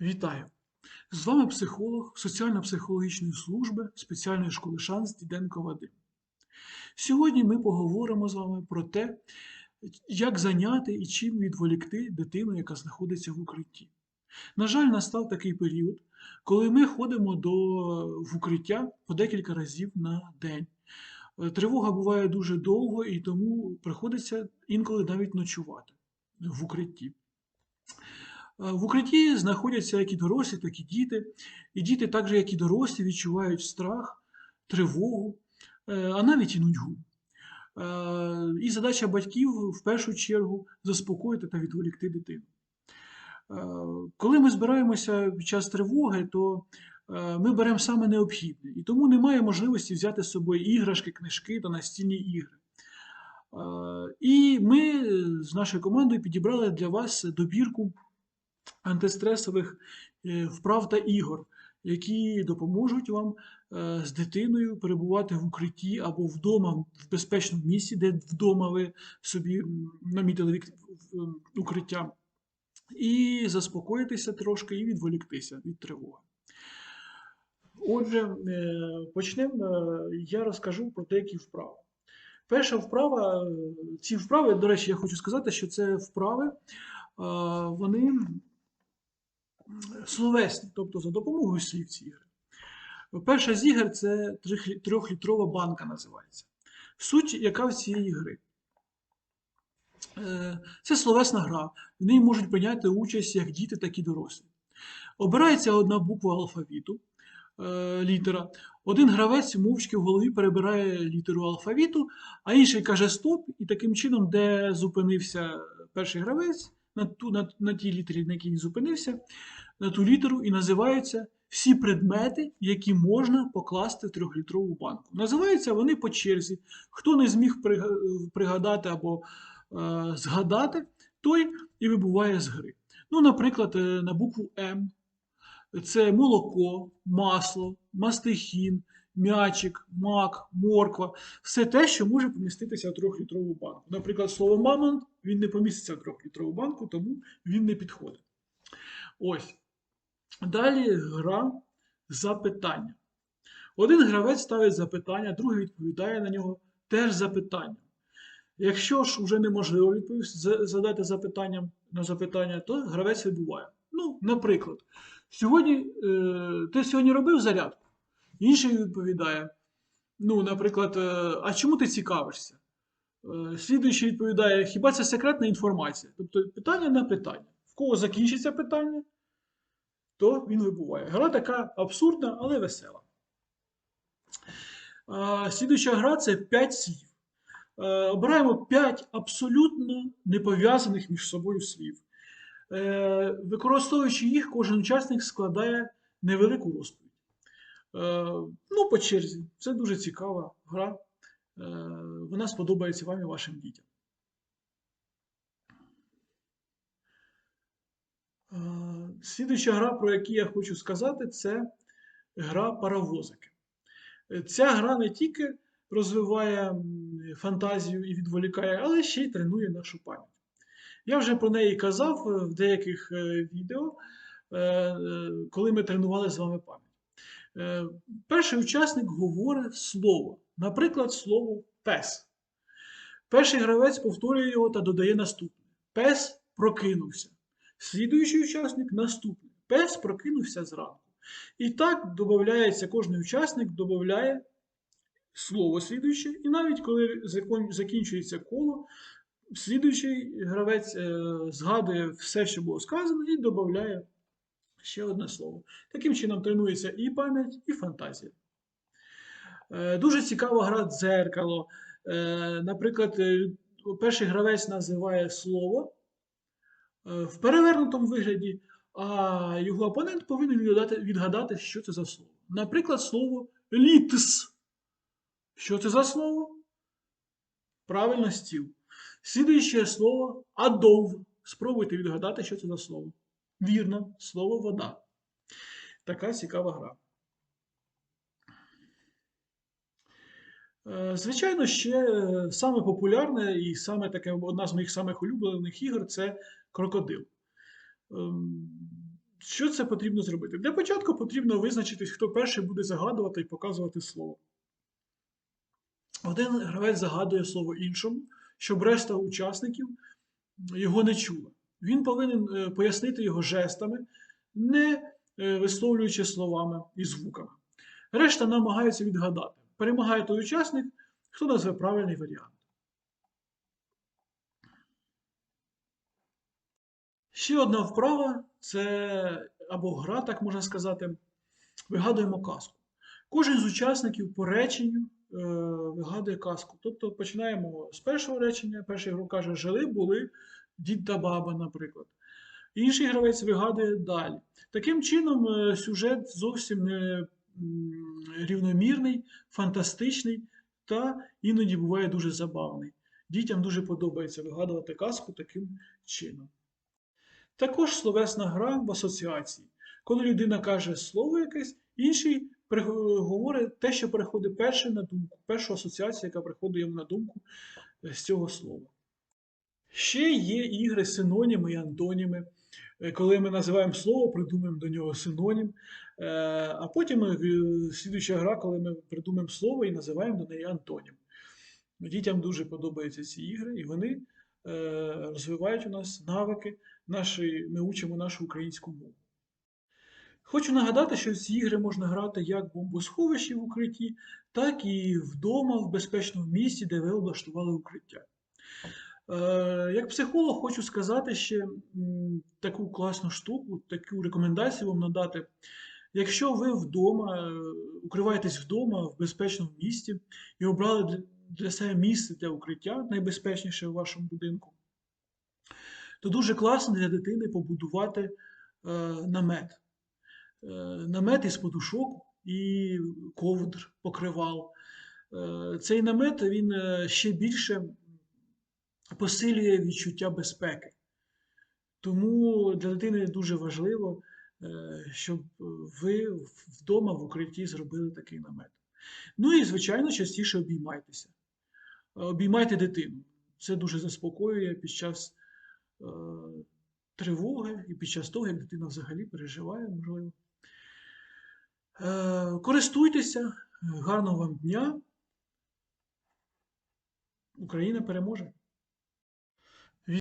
Вітаю! З вами психолог соціально-психологічної служби спеціальної школи шанс Діденко Вадим. Сьогодні ми поговоримо з вами про те, як зайняти і чим відволікти дитину, яка знаходиться в укритті. На жаль, настав такий період, коли ми ходимо до, в укриття по декілька разів на день. Е, Тривога буває дуже довго і тому приходиться інколи навіть ночувати в укритті. В укритті знаходяться як і дорослі, так і діти. І діти, так же, як і дорослі, відчувають страх, тривогу, е, а навіть і нудьгу. Е, І задача батьків в першу чергу заспокоїти та відволікти дитину. Е, Коли ми збираємося під час тривоги, то ми беремо саме необхідне, і тому немає можливості взяти з собою іграшки, книжки та настільні ігри. І ми з нашою командою підібрали для вас добірку антистресових е, вправ та ігор, які допоможуть вам е, з дитиною перебувати в укритті або вдома в безпечному місці, де вдома ви собі намітили укриття, і заспокоїтися трошки і відволіктися від тривоги. Отже, е, почнемо. Я розкажу про деякі вправи. Перша вправа, ці вправи, до речі, я хочу сказати, що це вправи, вони словесні, тобто за допомогою слів ці ігри. Перша з ігор це трьохлітрова банка називається. Суть, яка в цієї гри? Е, Це словесна гра. В ній можуть прийняти участь як діти, так і дорослі. Обирається одна буква алфавіту, е, літера. Один гравець мовчки в голові перебирає літеру алфавіту, а інший каже стоп, і таким чином, де зупинився перший гравець, на, ту, на, на тій літері, на якій він зупинився, на ту літеру і називаються всі предмети, які можна покласти в трьохлітрову банку. Називаються вони по черзі. Хто не зміг пригадати або е, згадати, той і вибуває з гри. Ну, наприклад, е, на букву М це молоко, масло, мастихін, м'ячик, мак, морква. Все те, що може поміститися в трьохлітрову банку. Наприклад, слово мамонт він не поміститься в трьохлітрову банку, тому він не підходить. Ось. Далі гра запитання. Один гравець ставить запитання, другий відповідає на нього теж запитанням. Якщо ж вже неможливо відповісти, задати запитанням на запитання, то гравець вибуває. Ну, наприклад, сьогодні, е, ти сьогодні робив зарядку? Інший відповідає: ну, наприклад, е, а чому ти цікавишся? Е, Слідуючий відповідає, хіба це секретна інформація? Тобто питання на питання. В кого закінчиться питання, то він вибуває. Гра така абсурдна, але весела. А, Слідуюча гра це 5 слів. Е, Обираємо 5 абсолютно не пов'язаних між собою слів. Е, Використовуючи їх, кожен учасник складає невелику розповідь. Е, Ну, по черзі. Це дуже цікава гра. Е, Вона сподобається вам і вашим дітям. Е, Слідуюча гра, про яку я хочу сказати, це гра паровозики. Ця гра не тільки розвиває фантазію і відволікає, але ще й тренує нашу пам'ять. Я вже про неї казав в деяких відео, коли ми тренували з вами пам'ять. Е, Перший учасник говорить слово, наприклад, слово пес. Перший гравець повторює його та додає наступне: Пес прокинувся. Слідуючий учасник наступне. Пес прокинувся зранку. І так додається, кожен учасник додає слово слідуюче, і навіть коли закінчується коло, слідуючий гравець е, згадує все, що було сказано, і додає ще одне слово. Таким чином тренується і пам'ять, і фантазія. Е, Дуже цікава гра дзеркало. Е, Наприклад, е, перший гравець називає слово в перевернутому вигляді, а його опонент повинен відгадати, що це за слово. Наприклад, слово літс. Що це за слово? Правильно стіл. Слідуюче слово адов. Спробуйте відгадати, що це за слово. Вірно, слово вода. Така цікава гра. Е, Звичайно, ще е, саме популярне і саме таке, одна з моїх самих улюблених ігор це крокодил. Ем, що це потрібно зробити? Для початку потрібно визначитись, хто перший буде загадувати і показувати слово. Один гравець загадує слово іншому, щоб решта учасників його не чула. Він повинен е, пояснити його жестами, не е, висловлюючи словами і звуками. Решта намагається відгадати. Перемагає той учасник, хто назве правильний варіант. Ще одна вправа це або гра, так можна сказати, вигадуємо казку. Кожен з учасників по реченню е, вигадує казку. Тобто починаємо з першого речення. Перший гравець каже, жили були дід та баба, наприклад. Інший гравець вигадує далі. Таким чином, е, сюжет зовсім не рівномірний, фантастичний та іноді буває дуже забавний. Дітям дуже подобається вигадувати казку таким чином. Також словесна гра в асоціації. Коли людина каже слово якесь, інший говорить те, що приходить перше на думку, перша асоціація, яка приходить йому на думку е, з цього слова. Ще є ігри синоніми і антоніми. Е, Коли ми називаємо слово, придумаємо до нього синонім. Е, А потім е, слідуюча гра, коли ми придумаємо слово і називаємо до неї антонім. Дітям дуже подобаються ці ігри, і вони розвивають у нас навики, наші, ми учимо нашу українську мову. Хочу нагадати, що ці ігри можна грати як в бомбосховищі в укритті, так і вдома в безпечному місці, де ви облаштували укриття. Е, Як психолог хочу сказати ще таку класну штуку, таку рекомендацію вам надати. Якщо ви вдома, е, укриваєтесь вдома в безпечному місці і обрали для, себе місце для укриття, найбезпечніше в вашому будинку, то дуже класно для дитини побудувати е, намет. Намет із подушок і ковдр, покривал. Цей намет він ще більше посилює відчуття безпеки. Тому для дитини дуже важливо, е, щоб ви вдома в укритті зробили такий намет. Ну і, звичайно, частіше обіймайтеся. Е, Обіймайте дитину. Це дуже заспокоює під час е, тривоги і під час того, як дитина взагалі переживає, можливо. Е, Користуйтеся, гарного вам дня. Україна переможе!